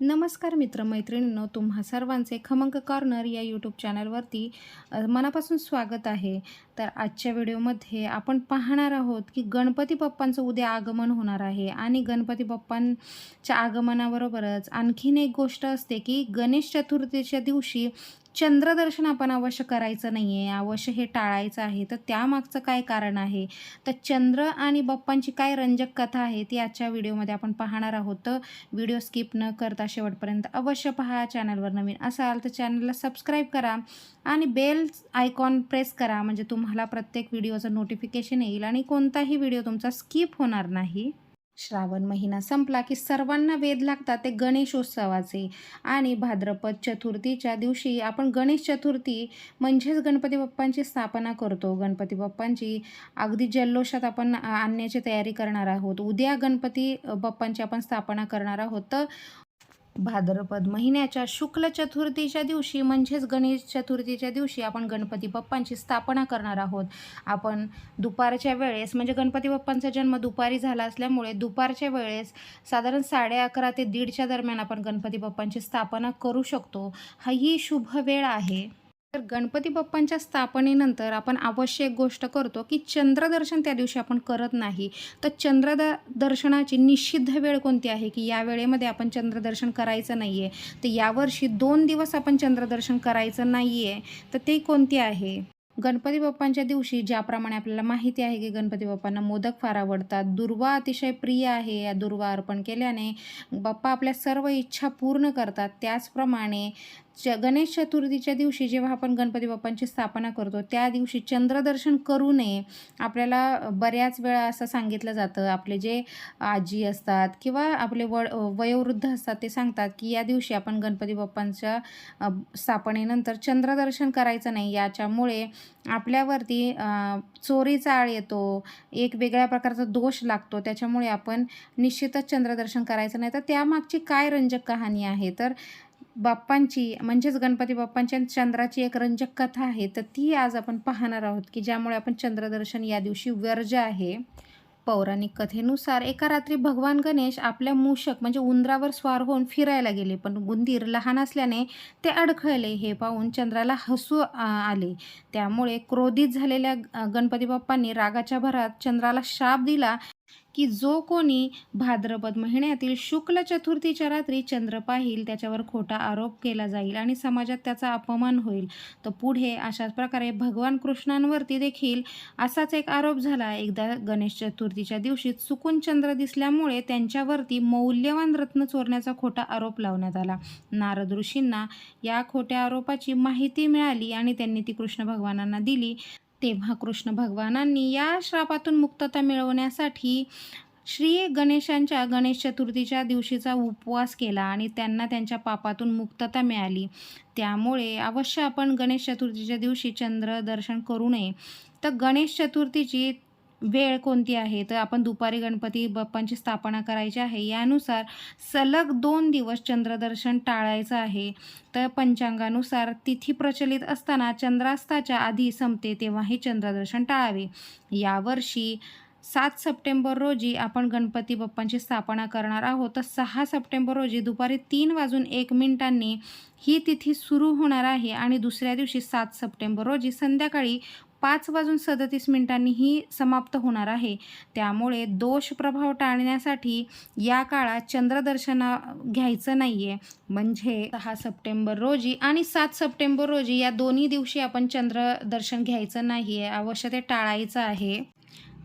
नमस्कार मित्रमैत्रिणींनो तुम्हा सर्वांचे खमंग कॉर्नर या यूट्यूब चॅनलवरती मनापासून स्वागत आहे. तर आजच्या व्हिडिओमध्ये आपण पाहणार आहोत की गणपती बाप्पांचं उद्या आगमन होणार आहे आणि गणपती बाप्पांच्या आगमनाबरोबरच आणखीन एक गोष्ट असते की गणेश चतुर्थीच्या दिवशी चंद्रदर्शन आपण अवश्य करायचं नाही आहे अवश्य हे टाळायचं आहे. तर त्यामागचं काय कारण आहे? तर चंद्र आणि बाप्पांची काय रंजक कथा आहे ती आजच्या व्हिडिओमध्ये आपण पाहणार आहोत. तर व्हिडिओ स्किप न करता शेवटपर्यंत अवश्य पहा. चॅनलवर नवीन असाल तर चॅनलला सबस्क्राईब करा आणि बेल आयकॉन प्रेस करा. म्हणजे तुम्हाला प्रत्येक व्हिडिओचं नोटिफिकेशन येईल आणि कोणताही व्हिडिओ तुमचा स्किप होणार नाही. श्रावण महिना संपला की सर्वांना वेध लागतात ते गणेशोत्सवाचे आणि भाद्रपद चतुर्थीच्या दिवशी आपण गणेश चतुर्थी म्हणजेच गणपती बाप्पांची स्थापना करतो. गणपती बाप्पांची अगदी जल्लोषात आपण आणण्याची तयारी करणार आहोत. उद्या गणपती बाप्पांची आपण स्थापना करणार आहोत. तर भाद्रपद महिन्याच्या शुक्ल चतुर्थीच्या दिवशी म्हणजेच गणेश चतुर्थीच्या दिवशी आपण गणपती बाप्पांची स्थापना करणार आहोत. आपण दुपारच्या वेळेस म्हणजे गणपती बाप्पांचा जन्म दुपारी झाला असल्यामुळे दुपारच्या वेळेस साधारण साडे अकरा ते दीडच्या दरम्यान आपण गणपती बाप्पांची स्थापना करू शकतो. हा ही शुभ वेळ आहे. तर गणपती बाप्पांच्या स्थापनेनंतर आपण अवश्य एक गोष्ट करतो की चंद्रदर्शन त्या दिवशी आपण करत नाही. तर चंद्रद दर्शनाची निषिद्ध वेळ कोणती आहे? की या वेळेमध्ये आपण चंद्रदर्शन करायचं नाही आहे तर यावर्षी दोन दिवस आपण चंद्रदर्शन करायचं नाही आहे तर ते कोणती आहे? गणपती बाप्पांच्या दिवशी ज्याप्रमाणे आपल्याला माहिती आहे की गणपती बाप्पांना मोदक फार आवडतात. दुर्वा अतिशय प्रिय आहे या दुर्वा अर्पण केल्याने बाप्पा आपल्या सर्व इच्छा पूर्ण करतात. त्याचप्रमाणे च गणेश चतुर्थीच्या दिवशी जेव्हा आपण गणपती बाप्पांची स्थापना करतो त्या दिवशी चंद्रदर्शन करू नये. आपल्याला बऱ्याच वेळा असं सांगितलं जातं. आपले जे आजी असतात किंवा आपले व वयोवृद्ध असतात ते सांगतात की या दिवशी आपण गणपती बाप्पांच्या स्थापनेनंतर चंद्रदर्शन करायचं नाही. याच्यामुळे आपल्यावरती चोरीचा आळ येतो. एक वेगळ्या प्रकारचा दोष लागतो. त्याच्यामुळे आपण निश्चितच चंद्रदर्शन करायचं नाही. तर त्यामागची काय रंजक कहाणी आहे? तर बाप्पांची म्हणजेच गणपती बाप्पांच्या चंद्राची एक रंजक कथा आहे तर ती आज आपण पाहणार आहोत की ज्यामुळे आपण चंद्रदर्शन या दिवशी वर्ज्य आहे. पौराणिक कथेनुसार एका रात्री भगवान गणेश आपल्या मूषक म्हणजे उंदरावर स्वार होऊन फिरायला गेले पण उंदीर लहान असल्याने ते अडखळले. हे पाहून चंद्राला हसू आले. त्यामुळे क्रोधित झालेल्या गणपती बाप्पांनी रागाच्या भरात चंद्राला शाप दिला. की जो कोणी भाद्रपद महिन्यातील शुक्ल चतुर्थीच्या रात्री चंद्र पाहिल त्याच्यावर खोटा आरोप केला जाईल आणि समाजात त्याचा अपमान होईल तर पुढे अशाच प्रकारे भगवान कृष्णांवरती देखील असाच एक आरोप झाला. एकदा गणेश चतुर्थीच्या दिवशी चुकून चंद्र दिसल्यामुळे त्यांच्यावरती मौल्यवान रत्न चोरण्याचा खोटा आरोप लावण्यात आला. नारद ऋषींना या खोट्या आरोपाची माहिती मिळाली आणि त्यांनी ती कृष्ण भगवानांना दिली. तेव्हा कृष्ण भगवानांनी या श्रापातून मुक्तता मिळवण्यासाठी श्री गणेशांच्या गणेश चतुर्थीच्या दिवशीचा उपवास केला आणि त्यांना त्यांच्या पापातून मुक्तता मिळाली. त्यामुळे अवश्य आपण गणेश चतुर्थीच्या दिवशी चंद्र दर्शन करू नये. तर गणेश चतुर्थीची वेळ कोणती आहे? तर आपण दुपारी गणपती बाप्पांची स्थापना करायची आहे. यानुसार सलग दोन दिवस चंद्रदर्शन टाळायचं आहे. तर पंचांगानुसार तिथी प्रचलित असताना चंद्रास्ताच्या आधी संपते तेव्हाही चंद्रदर्शन टाळावे. यावर्षी सात सप्टेंबर रोजी आपण गणपती बाप्पांची स्थापना करणार आहोत. तर सहा सप्टेंबर रोजी दुपारी तीन वाजून एक मिनिटांनी ही तिथी सुरू होणार आहे आणि दुसऱ्या दिवशी सात सप्टेंबर रोजी संध्याकाळी पाच वाजून सदतीस मिनिटांनी ही समाप्त होणार आहे. त्यामुळे दोष प्रभाव टाळण्यासाठी या काळात चंद्रदर्शन घ्यायचं नाही आहे म्हणजे सहा सप्टेंबर रोजी आणि सात सप्टेंबर रोजी या दोन्ही दिवशी आपण चंद्रदर्शन घ्यायचं नाही आहे अवश्य ते टाळायचं आहे.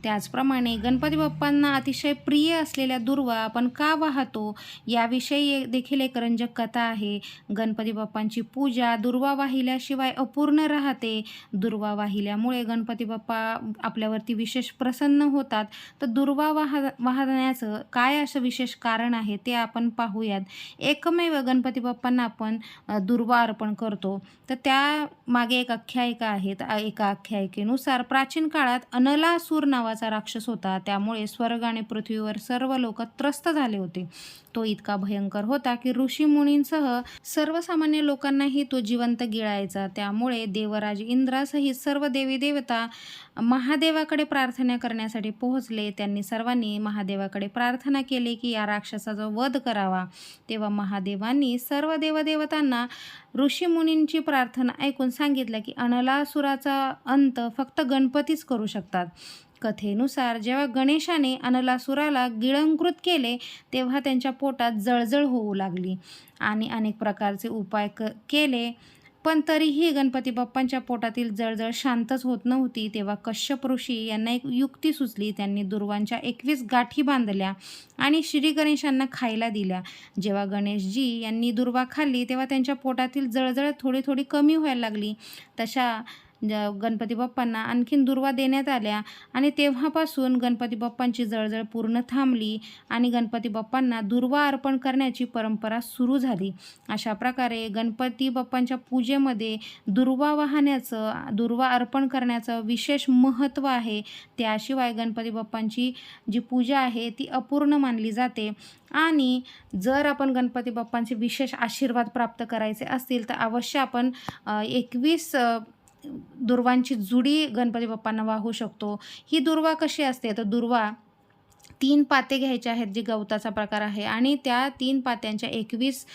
त्याचप्रमाणे गणपती बाप्पांना अतिशय प्रिय असलेल्या दुर्वा आपण का वाहतो याविषयी देखील एक रंजक कथा आहे. गणपती बाप्पांची पूजा दुर्वा वाहिल्याशिवाय अपूर्ण राहते. दुर्वा वाहिल्यामुळे गणपती बाप्पा आपल्यावरती विशेष प्रसन्न होतात. तर दुर्वा वाह वाहण्याचं काय असं विशेष कारण आहे ते आपण पाहूयात. एकमेव गणपती बाप्पांना आपण दुर्वा अर्पण करतो. तर त्या मागे एक आख्यायिका आहे एका आख्यायिकेनुसार प्राचीन काळात अनलासूर नावा नावाचा राक्षस होता. त्यामुळे स्वर्ग आणि पृथ्वीवर सर्व लोक त्रस्त झाले होते. तो इतका भयंकर होता की ऋषी मुनींसह सर्वसामान्य लोकांनाही तो जिवंत गिळायचा. त्यामुळे देवराज इंद्रासहित सर्व देवी देवता महादेवाकडे प्रार्थना करण्यासाठी पोहोचले. त्यांनी सर्वांनी महादेवाकडे प्रार्थना केली की या राक्षसाचा वध करावा. तेव्हा महादेवांनी सर्व देवदेवतांना ऋषीमुनींची प्रार्थना ऐकून सांगितलं की अनलासुराचा अंत फक्त गणपतीच करू शकतात. कथेनुसार जेव्हा गणेशाने अनलासुराला गिळंकृत केले तेव्हा त्यांच्या पोटात जळजळ होऊ लागली आणि अनेक प्रकारचे उपाय क केले. पण तरीही गणपती बाप्पांच्या पोटातील जळजळ शांतच होत नव्हती. तेव्हा कश्यप ऋषी यांना एक युक्ती सुचली. त्यांनी दुर्वांच्या एकवीस गाठी बांधल्या आणि श्री गणेशांना खायला दिल्या. जेव्हा गणेशजी यांनी दुर्वा खाल्ली तेव्हा त्यांच्या पोटातील जळजळ थोडी थोडी कमी व्हायला लागली. तशा ज गणपती बाप्पांना आणखीन दुर्वा देण्यात आल्या आणि तेव्हापासून गणपती बाप्पांची जळजळ पूर्ण थांबली आणि गणपती बाप्पांना दुर्वा अर्पण करण्याची परंपरा सुरू झाली. अशा प्रकारे गणपती बाप्पांच्या पूजेमध्ये दुर्वा वाहण्याचं दुर्वा अर्पण करण्याचं विशेष महत्त्व आहे. त्याशिवाय गणपती बाप्पांची जी पूजा आहे ती अपूर्ण मानली जाते. आणि जर आपण गणपती बाप्पांचे विशेष आशीर्वाद प्राप्त करायचे असतील तर अवश्य आपण एकवीस दुर्वांची जुडी गणपती बाप्पांना वाहू शकतो. ही दुर्वा कशी असते? तर दुर्वा तीन पाते घ्यायचे आहेत जे गवताचा प्रकार आहे आणि त्या तीन पात्यांच्या एकवीस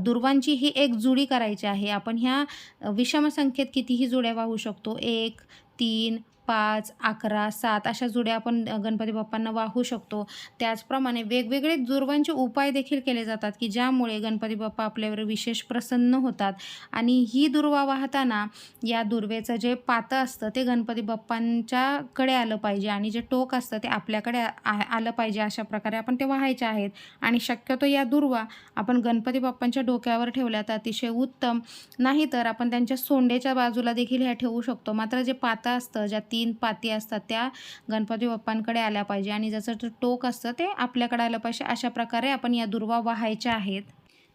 दुर्वांची ही एक जुडी करायची आहे. आपण ह्या विषम संख्येत कितीही जुड्या वाहू शकतो. एक तीन पाच अकरा सात अशा जुड्या आपण गणपती बाप्पांना वाहू शकतो. त्याचप्रमाणे वेगवेगळे दुर्वांचे उपाय देखील केले जातात की ज्यामुळे गणपती बाप्पा आपल्यावर विशेष प्रसन्न होतात. आणि ही दुर्वा वाहताना या दुर्वेचं जे पातं असतं ते गणपती बाप्पांच्याकडे आलं पाहिजे आणि जे टोक असतं ते आपल्याकडे आलं पाहिजे अशा प्रकारे आपण ते वाहायचे आहेत. आणि शक्यतो या दुर्वा आपण गणपती बाप्पांच्या डोक्यावर ठेवल्या तर अतिशय उत्तम. नाही तर आपण त्यांच्या सोंडेच्या बाजूला देखील ह्या ठेवू शकतो. मात्र जे पातं असतं ज्या तीन पाती असतात त्या गणपती बाप्पांकडे आल्या पाहिजे. आणि ज्याचं टोक असतं ते आपल्याकडे आलं पाहिजे. अशा प्रकारे आपण या दुर्वा वाहायच्या आहेत.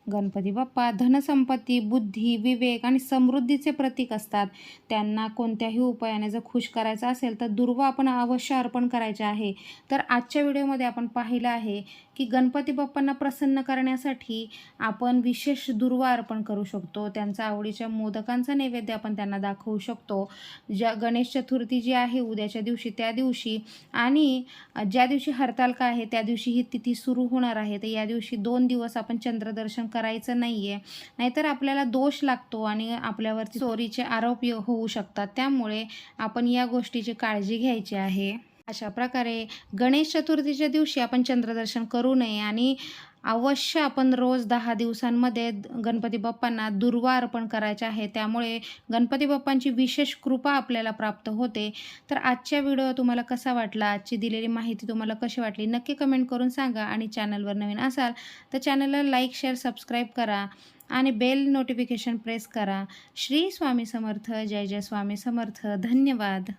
गणपती बाप्पा धनसंपत्ती बुद्धी विवेक आणि समृद्धीचे प्रतीक असतात. त्यांना कोणत्याही उपायाने जर खुश करायचं असेल तर दुर्वा आपण अवश्य अर्पण करायचे आहे. तर आजच्या व्हिडिओमध्ये आपण पाहिलं आहे की गणपती बाप्पांना प्रसन्न करण्यासाठी आपण विशेष दुर्वा अर्पण करू शकतो. त्यांचा आवडीच्या मोदकांचा नैवेद्य आपण त्यांना दाखवू शकतो. ज्या गणेश चतुर्थी जी आहे उद्याच्या दिवशी त्या दिवशी आणि ज्या दिवशी हरतालका आहे त्या दिवशी ही तिथी सुरू होणार आहे. तर या दिवशी दोन दिवस आपण चंद्रदर्शन करायचं नाही आहे नाहीतर आपल्याला दोष लागतो आणि आपल्यावरती चोरीचे आरोप होऊ शकतात. त्यामुळे आपण या गोष्टीची काळजी घ्यायची आहे. अशा प्रकारे गणेश चतुर्थीच्या दिवशी आपण चंद्रदर्शन करू नये आणि अवश्य आपण रोज दहा दिवसांमध्ये गणपती बाप्पांना दुर्वा अर्पण करायचे आहे. त्यामुळे गणपती बाप्पांची विशेष कृपा आपल्याला प्राप्त होते. तर आजच्या व्हिडिओ तुम्हाला कसा वाटला? आजची दिलेली माहिती तुम्हाला कशी वाटली? नक्की कमेंट करून सांगा आणि चॅनलवर नवीन असाल तर चॅनलला लाईक शेअर सबस्क्राईब करा आणि बेल नोटिफिकेशन प्रेस करा. श्री स्वामी समर्थ. जय जय स्वामी समर्थ. धन्यवाद.